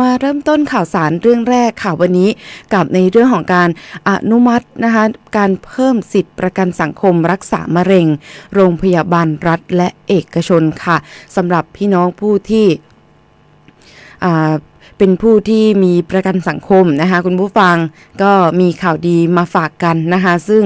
มาเริ่มต้นข่าวสารเรื่องแรกค่ะวันนี้กับในเรื่องของการอนุมัตินะคะการเพิ่มสิทธิประกันสังคมรักษามะเร็ง โรงพยาบาลรัฐและเอกชนค่ะสำหรับพี่น้องผู้ที่ เป็นผู้ที่มีประกันสังคมนะคะคุณผู้ฟังก็มีข่าวดีมาฝากกันนะคะ ซึ่ง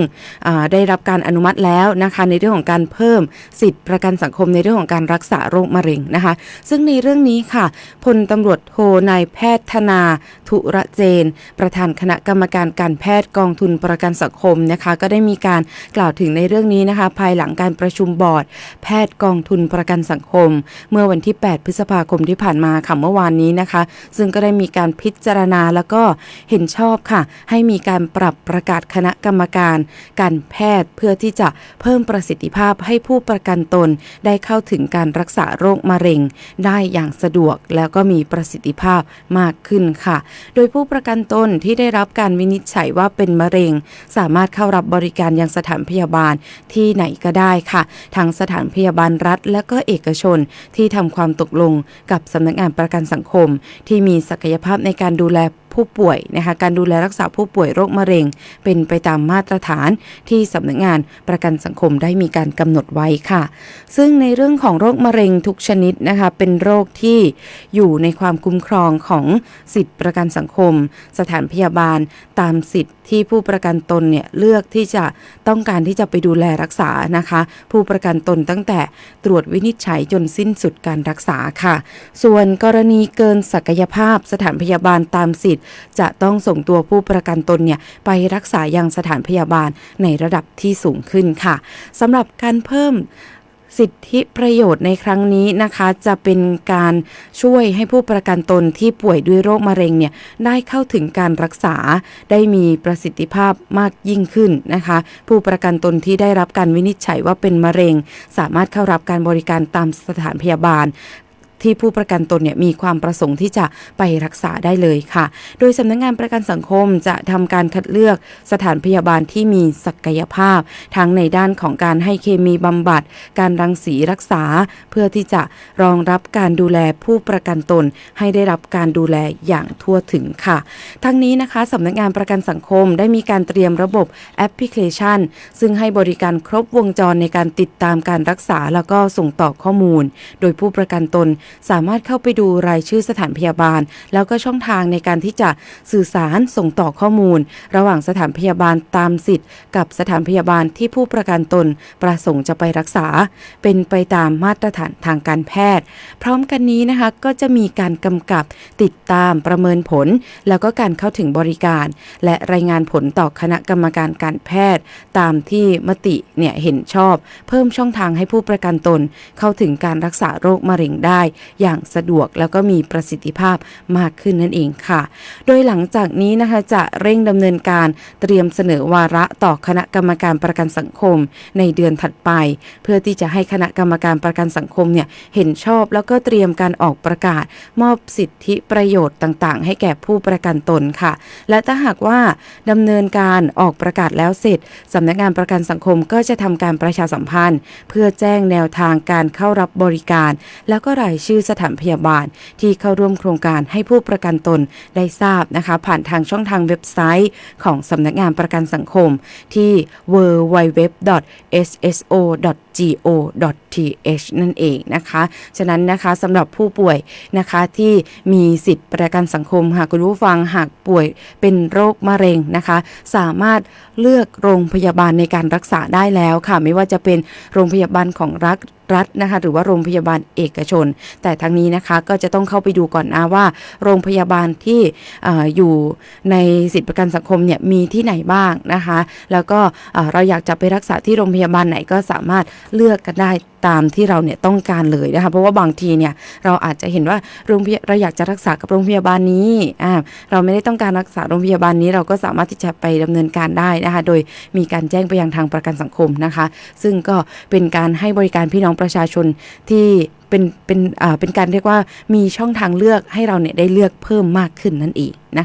ได้รับการอนุมัติแล้วนะคะในเรื่องของการเพิ่มสิทธิประกันสังคมในเรื่องของการรักษาโรคมะเร็งนะคะ ซึ่งในเรื่องนี้ค่ะพลตำรวจโทนายแพทย์ธนาธุระเจน ประธานคณะกรรมการการแพทย์กองทุนประกันสังคมนะคะ ก็ได้มีการกล่าวถึงในเรื่องนี้นะคะ ภายหลังการประชุมบอร์ด แพทย์กองทุนประกันสังคม เมื่อวันที่ 8 พฤษภาคมที่ผ่านมาค่ะเมื่อวานนี้นะคะซึ่งก็ได้มีการพิจารณาแล้วก็เห็นชอบค่ะ ให้มีการปรับประกาศคณะกรรมการ การแพทย์เพื่อที่จะเพิ่มประสิทธิภาพให้ผู้ประกันตน ได้เข้าถึงการรักษาโรคมะเร็ง ได้อย่างสะดวกแล้วก็มีประสิทธิภาพมากขึ้นค่ะ โดยผู้ประกันตนที่ได้รับการวินิจฉัยว่าเป็นมะเร็ง สามารถเข้ารับบริการยังสถานพยาบาลที่ไหนก็ได้ค่ะทั้งสถานพยาบาลรัฐ และก็เอกชนที่ทำความตกลงกับสำนักงานประกันสังคมที่มีีศักยภาพในการดูแล ผู้ป่วยนะคะการดูแลรักษาผู้ป่วยโรคมะเร็ง เป็นไปตามมาตรฐานที่สำนักงานประกันสังคมได้มีการกำหนดไว้ค่ะ ซึ่งในเรื่องของโรคมะเร็งทุกชนิดนะคะเป็นโรคที่อยู่ในความคุ้มครองของสิทธิประกันสังคม สถานพยาบาลตามสิทธิที่ผู้ประกันตนเนี่ยเลือกที่จะต้องการที่จะไปดูแลรักษานะคะ ผู้ประกันตนตั้งแต่ตรวจวินิจฉัยจนสิ้นสุดการรักษาค่ะ ส่วนกรณีเกินศักยภาพสถานพยาบาลตามสิทธิจะต้องส่งตัวผู้ประกันตนเนี่ยไปรักษายังสถานพยาบาลในระดับที่สูงขึ้นค่ะสำหรับการเพิ่มสิทธิประโยชน์ในครั้งนี้นะคะจะเป็นการช่วยให้ผู้ประกันตนที่ป่วยด้วยโรคมะเร็งเนี่ยได้เข้าถึงการรักษาได้มีประสิทธิภาพมากยิ่งขึ้นนะคะ ผู้ประกันตนที่ได้รับการวินิจฉัยว่าเป็นมะเร็ง สามารถเข้ารับการบริการตามสถานพยาบาล ที่ผู้ประกันตนเนี่ยมีความประสงค์ที่จะไปรักษาได้เลยค่ะ โดยสำนักงานประกันสังคมจะทำการคัดเลือกสถานพยาบาลที่มีศักยภาพ ทั้งในด้านของการให้เคมีบำบัด การรังสีรักษา เพื่อที่จะรองรับการดูแลผู้ประกันตน ให้ได้รับการดูแลอย่างทั่วถึงค่ะ ทั้งนี้นะคะสำนักงานประกันสังคมได้มีการเตรียมระบบแอปพลิเคชัน ซึ่งให้บริการครบวงจรในการติดตามการรักษาแล้วก็ส่งต่อข้อมูล โดยผู้ประกันตนสามารถเข้าไปดูรายชื่อสถานพยาบาล แล้วก็ช่องทางในการที่จะสื่อสารส่งต่อข้อมูล ระหว่างสถานพยาบาลตามสิทธิ์ กับสถานพยาบาลที่ผู้ประกันตน ประสงค์จะไปรักษา เป็นไปตามมาตรฐานทางการแพทย์ พร้อมกันนี้นะคะก็จะมีการกำกับติดตามประเมินผล แล้วก็การเข้าถึงบริการ และรายงานผลต่อคณะกรรมการการแพทย์ ตามที่มติเนี่ยเห็นชอบ เพิ่มช่องทางให้ผู้ประกันตน เข้าถึงการรักษาโรคมะเร็งได้อย่างสะดวกแล้วก็มีประสิทธิภาพมากขึ้นนั่นเองค่ะ โดยหลังจากนี้นะคะจะเร่งดำเนินการเตรียมเสนอวาระต่อคณะกรรมการประกันสังคมในเดือนถัดไป เพื่อที่จะให้คณะกรรมการประกันสังคมเนี่ยเห็นชอบแล้วก็เตรียมการออกประกาศมอบสิทธิประโยชน์ต่างๆ ให้แก่ผู้ประกันตนค่ะ และถ้าหากว่าดำเนินการออกประกาศแล้วเสร็จสำนักงานประกันสังคมก็จะทำการประชาสัมพันธ์ เพื่อแจ้งแนวทางการเข้ารับบริการ แล้วก็รายชื่อื่อสถานพยาบาล ที่เข้าร่วมโครงการให้ผู้ประกันตนได้ทราบนะคะ ผ่านทางช่องทางเว็บไซต์ของสำนักงานประกันสังคมที่ www.sso.go.th นั่นเองนะคะ ฉะนั้นนะคะสำหรับผู้ป่วยนะคะที่มีสิทธิประกันสังคม หากคุณผู้ฟังหากป่วยเป็นโรคมะเร็งนะคะ สามารถเลือกโรงพยาบาลในการรักษาได้แล้วค่ะ ไม่ว่าจะเป็นโรงพยาบาลของรัฐ รัฐนะคะหรือว่าโรงพยาบาลเอกชน แต่ทั้งนี้นะคะก็จะต้องเข้าไปดูก่อนนะว่า โรงพยาบาลที่ออยู่ในสิทธิประกันสังคมเนี่ยมีที่ไหนบ้างนะคะ แล้วก็เราอยากจะไปรักษาที่โรงพยาบาลไหนก็สามารถเลือกกันได้ตามที่เราเนี่ยต้องการเลยนะคะเพราะว่าบางทีเนี่ยเราอาจจะเห็นว่าโรงพยาเราอยากจะรักษากับโรงพยาบาลนี้อ่าเราไม่ได้ต้องการรักษาโรงพยาบาลนี้ เราก็สามารถที่จะไปดำเนินการได้นะคะโดยมีการแจ้งไปยังทางประกันสังคมนะคะ ซึ่งก็เป็นการให้บริการพี่น้องประชาชนที่เป็นเป็นอ่าเป็นการเรียกว่ามีช่องทางเลือกให้เราเนี่ยได้เลือกเพิ่มมากขึ้นนั่นเองนะ